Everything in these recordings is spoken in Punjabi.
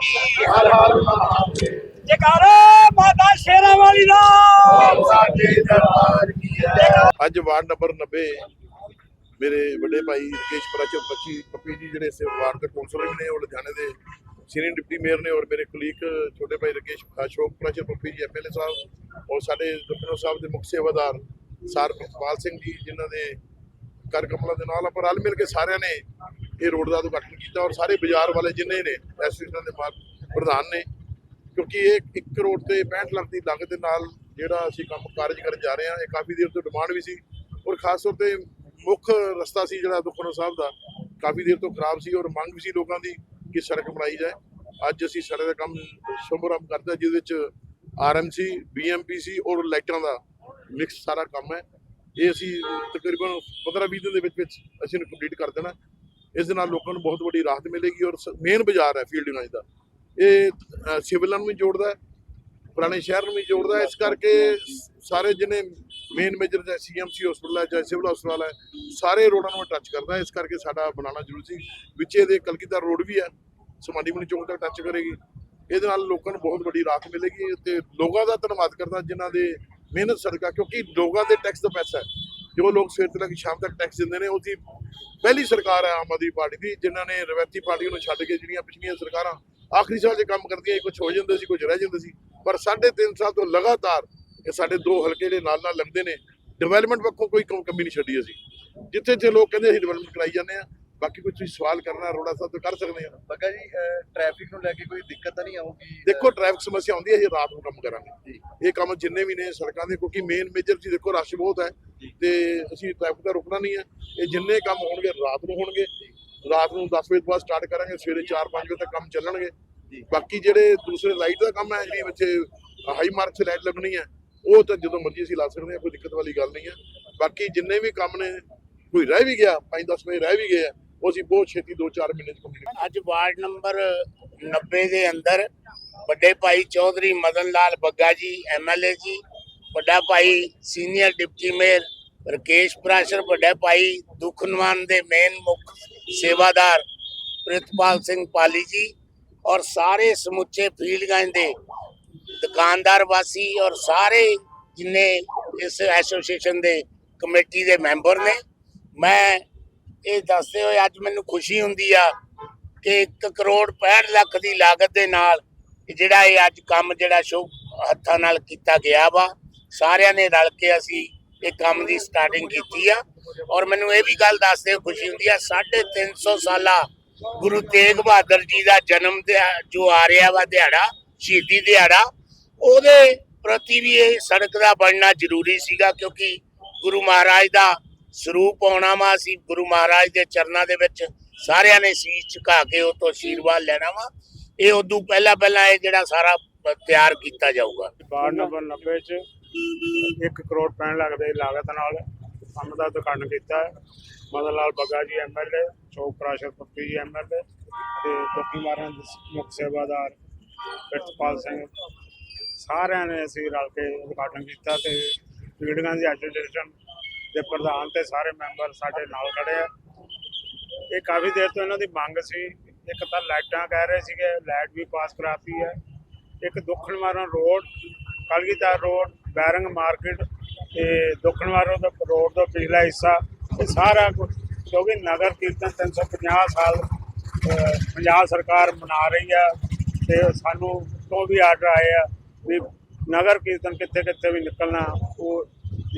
ਕੀ ਹਰ ਹਰ ਮਹਾਦੇਵ ਜਕਾਰਾ, ਮਾਤਾ ਸ਼ੇਰਾਂ ਵਾਲੀ ਦਾ। ਸਾਡੇ ਦਰਬਾਰ ਕੀ ਹੈ ਅੱਜ ਵਾਰਡ ਨੰਬਰ 90 ਮੇਰੇ ਵੱਡੇ ਭਾਈ ਰਕੇਸ਼ ਪ੍ਰਾਚਰ 25 ਪੱਪੀ ਜੀ ਜਿਹੜੇ ਸੇ ਵਾਰਡ ਦੇ ਕੌਂਸਲਰ ਵੀ ਨੇ, ਉਹ ਲੁਧਿਆਣੇ ਦੇ ਸੀਨੀਅਰ ਡਿਪਟੀ ਮੇਅਰ ਨੇ ਔਰ ਮੇਰੇ ਕੁਲੀਗ ਛੋਟੇ ਭਾਈ ਰਕੇਸ਼ ਅਸ਼ੋਕ ਪ੍ਰਾਚਰ ਪੱਪੀ ਜੀ ਐਮਐਲਏ ਸਾਹਿਬ ਔਰ ਸਾਡੇ ਦੁਪਨੋ ਸਾਹਿਬ ਦੇ ਮੁੱਖ ਸੇਵਾਦਾਰ ਸਰ ਪ੍ਰਿਤਪਾਲ ਸਿੰਘ ਜੀ, ਜਿਨ੍ਹਾਂ ਦੇ ਕਰ ਕਮਲਾ ਦੇ ਨਾਲ ਆਪਾਂ ਰਲ ਮਿਲ ਕੇ ਸਾਰਿਆਂ ਨੇ ਇਹ ਰੋਡ ਦਾ ਉਦਘਾਟਨ ਕੀਤਾ ਔਰ ਸਾਰੇ ਬਾਜ਼ਾਰ ਵਾਲੇ ਜਿੰਨੇ ਨੇ ਐਸੋਸੀਏਸ਼ਨ ਦੇ ਮਾਲ ਪ੍ਰਧਾਨ ਨੇ, ਕਿਉਂਕਿ ਇਹ 1 ਕਰੋੜ ਤੇ 65 ਲੱਖ ਦੀ ਲਾਗਤ ਦੇ ਨਾਲ ਜਿਹੜਾ ਅਸੀਂ ਕੰਮ ਕਾਰਜ ਕਰਨ ਜਾ ਰਹੇ ਹਾਂ, ਇਹ ਕਾਫੀ ਦੇਰ ਤੋਂ ਡਿਮਾਂਡ ਵੀ ਸੀ ਔਰ ਖਾਸ ਤੌਰ ਤੇ ਮੁੱਖ ਰਸਤਾ ਸੀ ਜਿਹੜਾ ਦੁਖਨੋ ਸਾਹਿਬ ਦਾ, ਕਾਫੀ ਦੇਰ ਤੋਂ ਖਰਾਬ ਸੀ ਔਰ ਮੰਗ ਵੀ ਸੀ ਲੋਕਾਂ ਦੀ ਕਿ ਸੜਕ ਬਣਾਈ ਜਾਏ। ਅੱਜ ਅਸੀਂ ਸੜਕ ਦਾ ਕੰਮ ਸ਼ੁਭਾਰੰਭ ਕਰਦੇ ਹਾਂ ਜਿਹਦੇ ਵਿੱਚ ਆਰਐਮਸੀ, ਬੀਐਮਪੀਸੀ ਔਰ ਲਾਈਟਾਂ ਦਾ ਮਿਕਸ ਸਾਰਾ ਕੰਮ ਹੈ। ਇਹ ਅਸੀਂ ਤਕਰੀਬਨ 15-20 ਦਿਨ ਦੇ ਵਿੱਚ ਵਿੱਚ ਅਸੀਂ ਇਹਨੂੰ ਕੰਪਲੀਟ ਕਰ ਦੇਣਾ। ਇਸ ਦੇ ਨਾਲ ਲੋਕਾਂ ਨੂੰ ਬਹੁਤ ਵੱਡੀ ਰਾਹਤ ਮਿਲੇਗੀ ਔਰ ਮੇਨ ਬਾਜ਼ਾਰ ਹੈ ਫੀਲਡ ਯੂਨਾਈਟ ਦਾ। ਇਹ ਸਿਵਲਾਂ ਨੂੰ ਵੀ ਜੋੜਦਾ ਹੈ, ਪੁਰਾਣੇ ਸ਼ਹਿਰ ਨੂੰ ਵੀ ਜੋੜਦਾ ਇਸ ਕਰਕੇ ਸਾਰੇ ਜਿਹਨੇ ਮੇਨ ਮੇਜਰ ਸੀਐਮਸੀ ਹਸਪੀਟਲ ਹੈ ਜਾਂ ਸਿਵਲ ਹਸਪਤਾਲ ਹੈ, ਸਾਰੇ ਰੋਡਾਂ ਨੂੰ ਟੱਚ ਕਰਦਾ ਇਸ ਕਰਕੇ ਸਾਡਾ ਬਣਾਉਣਾ ਜ਼ਰੂਰੀ ਸੀ। ਵਿੱਚੇ ਦੇ ਕਲਕੀਦਾਰ ਰੋਡ ਵੀ ਹੈ, ਸਮਾਡੀ ਮਨੀ ਚੌਂਕ ਤੱਕ ਟੱਚ ਕਰੇਗੀ। ਇਹਦੇ ਨਾਲ ਲੋਕਾਂ ਨੂੰ ਬਹੁਤ ਵੱਡੀ ਰਾਹਤ ਮਿਲੇਗੀ ਤੇ ਲੋਕਾਂ ਦਾ ਧੰਨਵਾਦ ਕਰਦਾ ਜਿਨ੍ਹਾਂ ਦੇ ਮਿਹਨਤ ਸਦਕਾ, ਕਿਉਂਕਿ ਲੋਕਾਂ ਦੇ ਟੈਕਸ ਦਾ ਪੈਸਾ ਹੈ। ਜੋ ਲੋਕ ਸਵੇਰ ਤੋਂ ਲੈ ਕੇ ਸ਼ਾਮ ਤੱਕ ਟੈਕਸ ਦਿੰਦੇ ਨੇ ਉਹਦੀ ਪਹਿਲੀ ਸਰਕਾਰ ਹੈ ਆਮ ਆਦਮੀ ਪਾਰਟੀ ਦੀ ਜਿਨ੍ਹਾਂ ਨੇ ਰਵਾਇਤੀ ਪਾਰਟੀਆਂ ਨੂੰ ਛੱਡ ਕੇ ਜਿਹੜੀਆਂ ਪਿਛਲੀਆਂ ਸਰਕਾਰਾਂ ਆਖਰੀ ਸਾਲ 'ਚ ਕੰਮ ਕਰਦੀਆਂ ਕੁਝ ਹੋ ਜਾਂਦੇ ਸੀ ਕੁਝ ਰਹਿ ਜਾਂਦੇ ਸੀ ਪਰ ਸਾਢੇ ਤਿੰਨ ਸਾਲ ਤੋਂ ਲਗਾਤਾਰ ਇਹ ਸਾਡੇ ਦੋ ਹਲਕੇ ਜਿਹੜੇ ਨਾਲ ਨਾਲ ਲੱਗਦੇ ਨੇ ਡਿਵੈਲਪਮੈਂਟ ਪੱਖੋਂ ਕੋਈ ਕਮ- ਨਹੀਂ ਛੱਡੀ ਅਸੀਂ। ਜਿੱਥੇ ਜਿੱਥੇ ਲੋਕ ਕਹਿੰਦੇ ਅਸੀਂ ਡਿਵੈਲਪਮੈਂਟ ਕਰਾਈ ਜਾਂਦੇ ਆ ਬਾਕੀ ਕੋਈ ਤੁਸੀਂ ਸਵਾਲ ਕਰਨਾ ਰੋੜਾ ਸਾਹਿਬ ਤੋਂ ਕਰ ਸਕਦੇ ਆ ਬੱਗਾ ਜੀ ਟ੍ਰੈਫਿਕ ਨੂੰ ਲੈ ਕੇ ਕੋਈ ਦਿੱਕਤ ਤਾਂ ਨਹੀਂ ਆਊਗੀ? ਦੇਖੋ ਟ੍ਰੈਫਿਕ ਸਮੱਸਿਆ ਆਉਂਦੀ ਹੈ ਅਸੀਂ ਰਾਤ ਨੂੰ ਕੰਮ ਕਰਾਂਗੇ। ਇਹ ਕੰਮ ਜਿੰਨੇ ਵੀ ਨੇ ਸੜਕਾਂ ਦੇ ਕਿਉਂਕਿ ਮੇਨ ਮੇਜਰ ਜੀ ਦੇਖੋ ਰਸ਼ ਬਹੁਤ ਹੈ। ਤੇ ਅਸੀਂ ਟ੍ਰੈਫਿਕ ਦਾ ਰੁਕਣਾ ਨਹੀਂ ਹੈ। ਇਹ ਜਿੰਨੇ ਕੰਮ ਹੋਣਗੇ, ਰਾਤ ਨੂੰ ਹੋਣਗੇ। ਰਾਤ ਨੂੰ 10 ਵਜੇ ਤੋਂ ਬਾਅਦ ਸਟਾਰਟ ਕਰਾਂਗੇ, ਸਵੇਰੇ 4-5 ਵਜੇ ਤੱਕ ਕੰਮ ਚੱਲਣਗੇ। ਬਾਕੀ ਜਿਹੜੇ ਦੂਸਰੇ ਲਾਈਟ ਦਾ ਕੰਮ ਹੈ, ਜਿਹੜੀ ਵਿੱਚ ਹਾਈ ਮਾਰਕ 'ਚ ਲਾਈਟ ਲੱਗਣੀ ਹੈ, ਉਹ ਤਾਂ ਜਦੋਂ ਮਰਜ਼ੀ ਅਸੀਂ ਲਾ ਸਕਦੇ ਹਾਂ, ਕੋਈ ਦਿੱਕਤ ਵਾਲੀ ਗੱਲ ਨਹੀਂ ਹੈ। ਬਾਕੀ ਜਿੰਨੇ ਵੀ ਕੰਮ ਨੇ, ਕੋਈ ਰਹਿ ਵੀ ਗਿਆ 5-10 ਵਜੇ ਰਹਿ ਵੀ ਗਏ ਉਹ ਅਸੀਂ ਬਹੁਤ ਛੇਤੀ 2-4 ਮਹੀਨੇ 'ਚ ਕੰਪਲੀਟ ਅੱਜ ਵਾਰਡ ਨੰਬਰ 90 ਦੇ ਅੰਦਰ ਵੱਡੇ ਭਾਈ ਚੌਧਰੀ ਮਦਨ ਲਾਲ ਬੱਗਾ ਜੀ ਐਮਐਲਏ ਜੀ ਵੱਡਾ ਭਾਈ senior deputy mayor Rakesh Prashar, ਵੱਡਾ ਭਾਈ ਦੁਖਨਵਾਨ ਦੇ ਮੇਨ ਮੁੱਖ ਸੇਵਾਦਾਰ ਪ੍ਰਿਤਪਾਲ ਸਿੰਘ ਪਾਲੀ ਜੀ ਔਰ ਸਾਰੇ ਸਮੁੱਚੇ ਫੀਲਡਗੰਜ ਦੇ ਦੁਕਾਨਦਾਰ ਵਾਸੀ ਔਰ ਸਾਰੇ ਜਿੰਨੇ ਇਸ ਐਸੋਸੀਏਸ਼ਨ ਦੇ ਕਮੇਟੀ ਦੇ ਮੈਂਬਰ ਨੇ। ਮੈਂ ਇਹ ਦੱਸਦੇ ਹੋਏ ਅੱਜ ਮੈਨੂੰ ਖੁਸ਼ੀ ਹੁੰਦੀ ਆ ਕਿ 1 ਕਰੋੜ 65 ਲੱਖ ਦੀ ਲਾਗਤ ਦੇ ਨਾਲ ਜਿਹੜਾ ਇਹ ਅੱਜ ਕੰਮ ਜਿਹੜਾ ਸ਼ੁਭ ਹੱਥਾਂ ਨਾਲ ਕੀਤਾ ਗਿਆ ਵਾ। ਸਾਰਿਆਂ ਨੇ ਰਲ ਕੇ ਅਸੀਂ ਇਹ ਕੰਮ ਦੀ ਸਟਾਰਟਿੰਗ ਕੀਤੀ ਆ। ਔਰ ਮੈਨੂੰ ਇਹ ਵੀ ਗੱਲ ਦੱਸਦੇ ਖੁਸ਼ੀ ਹੁੰਦੀ ਆ 350 ਸਾਲਾ ਗੁਰੂ ਤੇਗ ਬਹਾਦਰ ਜੀ ਦਾ ਜਨਮ ਜੋ ਆ ਰਿਹਾ ਵਾ ਦਿਹਾੜਾ, ਸ਼ਹੀਦੀ ਦਿਹਾੜਾ, ਉਹਦੇ ਪ੍ਰਤੀ ਵੀ ਇਹ ਸੜਕ ਦਾ ਬਣਨਾ ਜ਼ਰੂਰੀ ਸੀਗਾ ਕਿਉਂਕਿ ਗੁਰੂ ਮਹਾਰਾਜ ਦਾ ਸਰੂਪ ਆਉਣਾ ਵਾ, ਅਸੀਂ ਗੁਰੂ ਮਹਾਰਾਜ ਦੇ ਚਰਨਾਂ ਦੇ ਵਿੱਚ ਸਾਰਿਆਂ ਨੇ ਸੀਸ ਝੁਕਾ ਕੇ ਉਹ ਤੋਂ ਆਸ਼ੀਰਵਾਦ ਲੈਣਾ ਵਾ। ਇਹ ਉਦੋਂ ਪਹਿਲਾਂ ਪਹਿਲਾਂ ਇਹ ਜਿਹੜਾ ਸਾਰਾ ਤਿਆਰ ਕੀਤਾ ਜਾਊਗਾ। ਵਾਰਡ ਨੰਬਰ 90 ਚ 1 ਕਰੋੜ ਪੈਣ ਲੱਗਦੇ ਲਾਗਤ ਨਾਲ। ਕੰਮ ਦਾ ਉਦਘਾਟਨ ਕੀਤਾ ਮਦਨ ਲਾਲ ਬੱਗਾ ਜੀ ਐਮਐਲਏ ਚੌਕ ਪ੍ਰਾਸ਼ਰ ਪੱਪੀ ਜੀ ਐਮਐਲਏ ਤੇ ਦੁੱਖੀ ਮਾਰਨ ਦੇ ਮੁੱਖ ਸੇਵਾਦਾਰ ਪ੍ਰਿਤਪਾਲ ਸਿੰਘ। ਸਾਰਿਆਂ ਨੇ ਅਸੀਂ ਰਲ ਕੇ ਉਦਘਾਟਨ ਕੀਤਾ ਤੇ ਪੀੜ੍ਹੀਆਂ ਦੀ ਐਸੋਸੀਏਸ਼ਨ ਦੇ ਪ੍ਰਧਾਨ ਤੇ ਸਾਰੇ ਮੈਂਬਰ ਸਾਡੇ ਨਾਲ ਖੜੇ ਆ। ਇਹ ਕਾਫੀ ਦੇਰ ਤੋਂ ਇਹਨਾਂ ਦੀ ਮੰਗ ਸੀ। ਇੱਕ ਤਾਂ ਲਾਈਟਾਂ ਕਹਿ ਰਹੇ ਸੀਗੇ, ਲਾਈਟ ਵੀ ਪਾਸ ਕਰਾਤੀ ਹੈ। ਇੱਕ ਦੁੱਖਣ ਮਾਰਨ ਰੋਡ, ਕਲਗੀਧਰ ਰੋਡ ਬੈਰੰਗ ਮਾਰਕੀਟ ਤੇ ਦੁੱਖਣ ਦਾ ਰੋਡ ਦਾ ਪਿਛਲਾ ਹਿੱਸਾ ਇਹ ਸਾਰਾ ਕੁਝ ਕਿਉਂਕਿ ਨਗਰ ਕੀਰਤਨ 350 ਸਾਲ ਪੰਜਾਬ ਸਰਕਾਰ ਮਨਾ ਰਹੀ ਆ ਤੇ ਸਾਨੂੰ ਤੋਂ ਵੀ ਆਰਡਰ ਆਏ ਆ ਵੀ ਨਗਰ ਕੀਰਤਨ ਕਿੱਥੇ ਕਿੱਥੇ ਵੀ ਨਿਕਲਣਾ, ਉਹ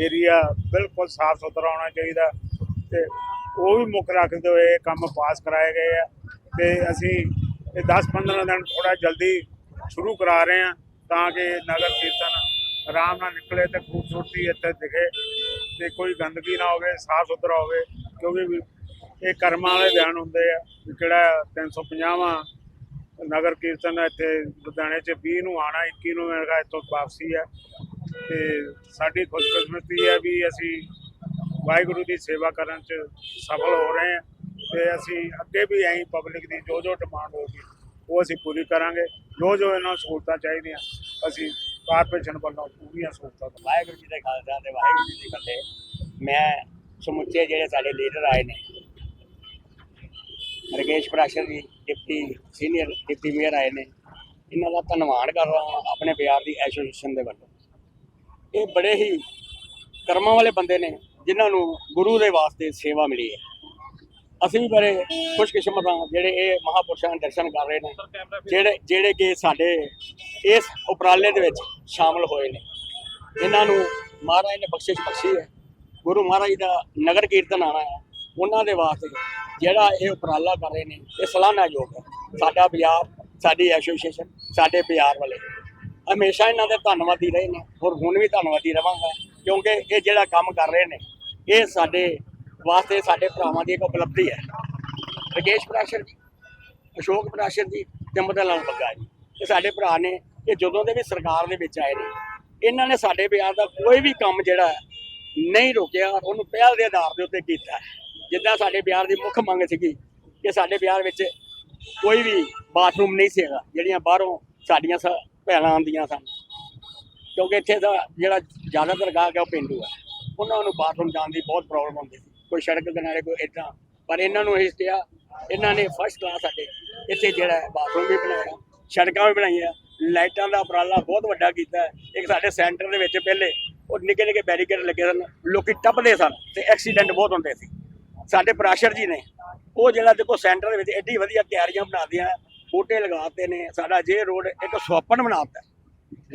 ਏਰੀਆ ਬਿਲਕੁਲ ਸਾਫ਼ ਸੁਥਰਾ ਹੋਣਾ ਚਾਹੀਦਾ ਤੇ ਉਹ ਵੀ ਮੁੱਖ ਰੱਖਦੇ ਹੋਏ ਇਹ ਕੰਮ ਪਾਸ ਕਰਾਏ ਗਏ ਆ ਤੇ ਅਸੀਂ ਇਹ 10-15 ਦਿਨ ਥੋੜਾ ਜਲਦੀ ਸ਼ੁਰੂ ਕਰਾ ਰਹੇ ਆ ਤਾਂ ਕਿ ਨਗਰ ਕੀਰਤਨ ਆਰਾਮ ਨਾਲ ਨਿਕਲੇ ਤੇ ਖੂਬਸੂਰਤੀ ਇੱਥੇ ਦਿਖੇ ਤੇ ਕੋਈ ਗੰਦਗੀ ਨਾ ਹੋਵੇ, ਸਾਫ਼ ਸੁਥਰਾ ਹੋਵੇ, ਕਿਉਂਕਿ ਵੀ ਇਹ ਕਰਮਾਂ ਵਾਲੇ ਦਿਨ ਹੁੰਦੇ ਆ ਵੀ ਜਿਹੜਾ 350ਵਾਂ ਨਗਰ ਕੀਰਤਨ ਇੱਥੇ ਲੁਧਿਆਣੇ 'ਚ 20 ਨੂੰ ਆਣਾ 21 ਨੂੰ ਮੇਰੇ ਇੱਥੋਂ ਵਾਪਸੀ ਹੈ ਤੇ ਸਾਡੀ ਖੁਸ਼ਕਿਸਮਤੀ ਹੈ ਵੀ ਅਸੀਂ ਵਾਹਿਗੁਰੂ ਦੀ ਸੇਵਾ ਕਰਨ 'ਚ ਸਫਲ ਹੋ ਰਹੇ ਹਾਂ ਤੇ ਅਸੀਂ ਅੱਗੇ ਵੀ ਐਂ ਪਬਲਿਕ ਦੀ ਜੋ ਜੋ ਡਿਮਾਂਡ ਹੋਗੀ ਉਹ ਅਸੀਂ ਪੂਰੀ ਕਰਾਂਗੇ। ਜੋ ਜੋ ਇਹਨਾਂ ਨੂੰ ਸਹੂਲਤਾਂ ਚਾਹੀਦੀਆਂ, ਅਸੀਂ ਕਾਰਪੋਰੇਸ਼ਨ ਵੱਲੋਂ ਪੂਰੀਆਂ ਸਹੂਲਤਾਂ ਵਾਹਿਗੁਰੂ ਜੀ ਦਾ ਖਾਲਸਾ ਤੇ ਵਾਹਿਗੁਰੂ ਜੀ ਦੀ ਫਤਿਹ। ਮੈਂ ਸਮੁੱਚੇ ਜਿਹੜੇ ਸਾਡੇ ਲੀਡਰ ਆਏ ਨੇ, ਰਕੇਸ਼ ਪ੍ਰਾਸ਼ਰ ਜੀ, ਡਿਪਟੀ ਸੀਨੀਅਰ, ਡਿਪਟੀ ਮੇਅਰ ਆਏ ਨੇ, ਇਹਨਾਂ ਦਾ ਧੰਨਵਾਦ ਕਰ ਰਹਾ ਹਾਂ ਆਪਣੇ ਬਿਹਾਰ ਦੀ ਐਸੋਸੀਏਸ਼ਨ ਦੇ ਵੱਲੋਂ। ਇਹ ਬੜੇ ਹੀ ਕਰਮਾਂ ਵਾਲੇ ਬੰਦੇ ਨੇ, ਜਿਨ੍ਹਾਂ ਨੂੰ ਗੁਰੂ ਦੇ ਵਾਸਤੇ ਸੇਵਾ ਮਿਲੀ ਹੈ। ਅਸੀਂ ਵੀ ਬੜੇ ਖੁਸ਼ਕਿਸਮਤ ਹਾਂ ਜਿਹੜੇ ਇਹ ਮਹਾਪੁਰਸ਼ਾਂ ਦੇ ਦਰਸ਼ਨ ਕਰ ਰਹੇ ਨੇ। ਜਿਹੜੇ ਜਿਹੜੇ ਕਿ ਸਾਡੇ ਇਸ ਉਪਰਾਲੇ ਦੇ ਵਿੱਚ ਸ਼ਾਮਲ ਹੋਏ ਨੇ। ਇਹਨਾਂ ਨੂੰ ਮਹਾਰਾਜ ਨੇ ਬਖਸ਼ਿਸ਼ ਬਖਸ਼ੀ ਹੈ। ਗੁਰੂ ਮਹਾਰਾਜ ਦਾ ਨਗਰ ਕੀਰਤਨ ਆਣਾ ਹੈ। ਉਹਨਾਂ ਦੇ ਵਾਸਤੇ ਜਿਹੜਾ ਇਹ ਉਪਰਾਲਾ ਕਰ ਰਹੇ ਨੇ, ਇਹ ਸਲਾਹਨਾਯੋਗ ਹੈ। ਸਾਡਾ ਬਿਹਾਰ ਸਾਡੀ ਐਸੋਸੀਏਸ਼ਨ ਸਾਡੇ ਬਿਹਾਰ ਵਾਲੇ। ਹਮੇਸ਼ਾ ਇਹਨਾਂ ਦੇ ਧੰਨਵਾਦੀ ਰਹੇ ਨੇ। ਔਰ ਹੁਣ ਵੀ ਧੰਨਵਾਦੀ ਰਵਾਂਗਾ। ਕਿਉਂਕਿ ਇਹ ਜਿਹੜਾ ਕੰਮ ਕਰ ਰਹੇ ਨੇ, ਇਹ ਸਾਡੇ ਵਾਸਤੇ ਸਾਡੇ ਭਰਾਵਾਂ ਦੀ ਇੱਕ ਉਪਲਬਧੀ ਹੈ। ਰਕੇਸ਼ ਪ੍ਰਾਸ਼ਰ ਜੀ, ਅਸ਼ੋਕ ਪ੍ਰਾਸ਼ਰ ਜੀ ਤੇ ਮਦਨ ਲਾਲ ਬੱਗਾ ਜੀ। ਇਹ ਸਾਡੇ ਭਰਾ ਨੇ ਇਹ ਜਦੋਂ ਦੇ ਵੀ ਸਰਕਾਰ ਦੇ ਵਿੱਚ ਆਏ ਨੇ, ਇਹਨਾਂ ਨੇ ਸਾਡੇ ਬਿਹਾਰ ਦਾ ਕੋਈ ਵੀ ਕੰਮ ਜਿਹੜਾ ਨਹੀਂ ਰੋਕਿਆ, ਉਹਨੂੰ ਪਹਿਲ ਦੇ ਆਧਾਰ ਦੇ ਉੱਤੇ ਕੀਤਾ ਜਿੱਦਾਂ ਸਾਡੇ ਬਿਹਾਰ ਦੀ ਮੁੱਖ ਮੰਗ ਸੀਗੀ ਕਿ ਸਾਡੇ ਬਿਹਾਰ ਵਿੱਚ ਕੋਈ ਵੀ ਬਾਥਰੂਮ ਨਹੀਂ ਸੀਗਾ ਜਿਹੜੀਆਂ ਬਾਹਰੋਂ ਸਾਡੀਆਂ ਸ- ਭੈਣਾਂ ਆਉਂਦੀਆਂ ਸਨ। ਕਿਉਂਕਿ ਇੱਥੇ ਦਾ ਜਿਹੜਾ ਜ਼ਿਆਦਾਤਰ ਗਾਹਕ ਹੈ ਉਹ ਪਿੰਡੂ ਹੈ। ਉਹਨਾਂ ਨੂੰ ਬਾਥਰੂਮ ਜਾਣ ਦੀ ਬਹੁਤ ਪ੍ਰੋਬਲਮ ਹੁੰਦੀ ਸੀ। ਕੋਈ ਸੜਕ ਕਿਨਾਰੇ ਕੋਈ ਇਦਾਂ ਪਰ ਇਹਨਾਂ ਨੂੰ ਇਹ ਕਿਹਾ, ਇਹਨਾਂ ਨੇ ਫਸਟ ਕਲਾਸ ਸਾਡੇ, ਇੱਥੇ ਜਿਹੜਾ ਬਾਥਰੂਮ ਵੀ ਬਣਾਇਆ, ਸੜਕਾਂ ਵੀ ਬਣਾਈਆਂ, ਲਾਈਟਾਂ ਦਾ ਉਪਰਾਲਾ ਬਹੁਤ ਵੱਡਾ ਕੀਤਾ ਇੱਕ ਸਾਡੇ ਸੈਂਟਰ ਦੇ ਵਿੱਚ ਪਹਿਲੇ, ਉਹ ਨਿੱਕੇ ਨਿੱਕੇ ਬੈਰੀਕੇਡ ਲੱਗੇ ਸਨ, ਲੋਕੀ ਟੱਪਦੇ ਸਨ ਤੇ ਐਕਸੀਡੈਂਟ ਬਹੁਤ ਹੁੰਦੇ ਸੀ। ਸਾਡੇ ਪ੍ਰਾਸ਼ਰ ਜੀ ਨੇ, ਉਹ ਜਿਹੜਾ ਦੇਖੋ ਸੈਂਟਰ ਦੇ ਵਿੱਚ ਐਡੀ ਵਧੀਆ ਕਿਆਰੀਆਂ ਬਣਾਦੀਆਂ ਬੂਟੇ ਲਗਾਤੇ ਨੇ, ਸਾਡਾ ਜੇ ਰੋਡ ਇੱਕ ਸੁਹੱਪਣ ਬਣਾਤਾ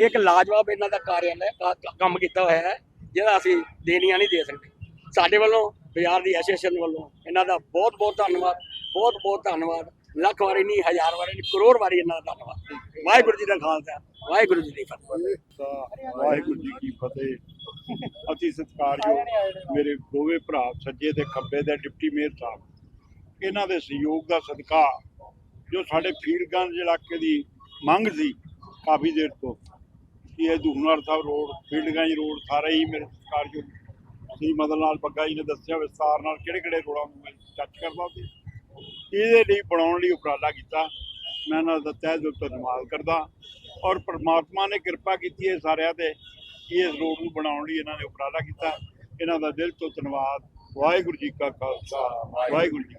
ਇੱਕ ਲਾਜਵਾਬ ਇਹਨਾਂ ਦਾ ਕਾਰਿਆਲਾ ਕੰਮ ਕੀਤਾ ਹੋਇਆ ਹੈ, ਜਿਹੜਾ ਅਸੀਂ ਦੇਣੀਆਂ ਨਹੀਂ ਦੇ ਸਕਦੇ। ਸਾਡੇ ਵੱਲੋਂ ਬਾਜ਼ਾਰ ਦੀ ਐਸੋਸੀਏਸ਼ਨ ਵੱਲੋਂ ਇਹਨਾਂ ਦਾ ਬਹੁਤ ਬਹੁਤ ਧੰਨਵਾਦ, ਬਹੁਤ ਬਹੁਤ ਧੰਨਵਾਦ। ਲੱਖ ਵਾਰੀ ਨਹੀਂ, ਹਜ਼ਾਰ ਵਾਰੀ ਨਹੀਂ, ਕਰੋੜ ਵਾਰੀ ਇਹਨਾਂ ਦਾ ਧੰਨਵਾਦ। ਵਾਹਿਗੁਰੂ ਜੀ ਦਾ ਖਾਲਸਾ, ਵਾਹਿਗੁਰੂ ਜੀ ਦੀ ਫਤਿਹ। ਵਾਹਿਗੁਰੂ ਜੀ ਕੀ ਫਤਿਹ। ਅਤੀ ਸਤਿਕਾਰਯੋਗ ਮੇਰੇ ਦੋਵੇਂ ਭਰਾ ਸੱਜੇ ਤੇ ਖੱਬੇ ਦੇ ਡਿਪਟੀ ਮੇਅਰ ਸਾਹਿਬ। ਇਹਨਾਂ ਦੇ ਸਹਿਯੋਗ ਦਾ ਸਦਕਾ ਜੋ ਸਾਡੇ ਫੀਲਡਗੰਜ ਇਲਾਕੇ ਦੀ ਮੰਗ ਸੀ ਕਾਫੀ ਦੇਰ ਤੋਂ, ਕਿ ਇਹ ਧੂਮਨਾਰ ਸਾਹਿਬ ਰੋਡ, ਫੀਲਡਗੰਜ ਰੋਡ ਸਾਰੇ ਹੀ ਮੇਰੇ ਸਤਿਕਾਰਯੋਗ ਸ੍ਰੀ ਮਦਨ ਲਾਲ ਬੱਗਾ ਜੀ ਨੇ ਦੱਸਿਆ ਵਿਸਤਾਰ ਨਾਲ ਕਿਹੜੇ ਕਿਹੜੇ ਰੋੜਾਂ ਨੂੰ ਮੈਂ ਟੱਚ ਕਰਦਾ ਸੀ ਇਹਦੇ ਲਈ ਬਣਾਉਣ ਲਈ ਉਪਰਾਲਾ ਕੀਤਾ। ਮੈਂ ਇਹਨਾਂ ਦਾ ਤਹਿ ਦਿਲ ਤੋਂ ਧੰਨਵਾਦ ਕਰਦਾ। ਔਰ ਪ੍ਰਮਾਤਮਾ ਨੇ ਕਿਰਪਾ ਕੀਤੀ ਹੈ ਸਾਰਿਆਂ ਤੇ ਕਿ ਇਸ ਰੋਡ ਨੂੰ ਬਣਾਉਣ ਲਈ ਇਹਨਾਂ ਨੇ ਉਪਰਾਲਾ ਕੀਤਾ। ਇਹਨਾਂ ਦਾ ਦਿਲ ਤੋਂ ਧੰਨਵਾਦ। ਵਾਹਿਗੁਰੂ ਜੀ ਕਾ ਖਾਲਸਾ। ਵਾਹਿਗੁਰੂ ਜੀ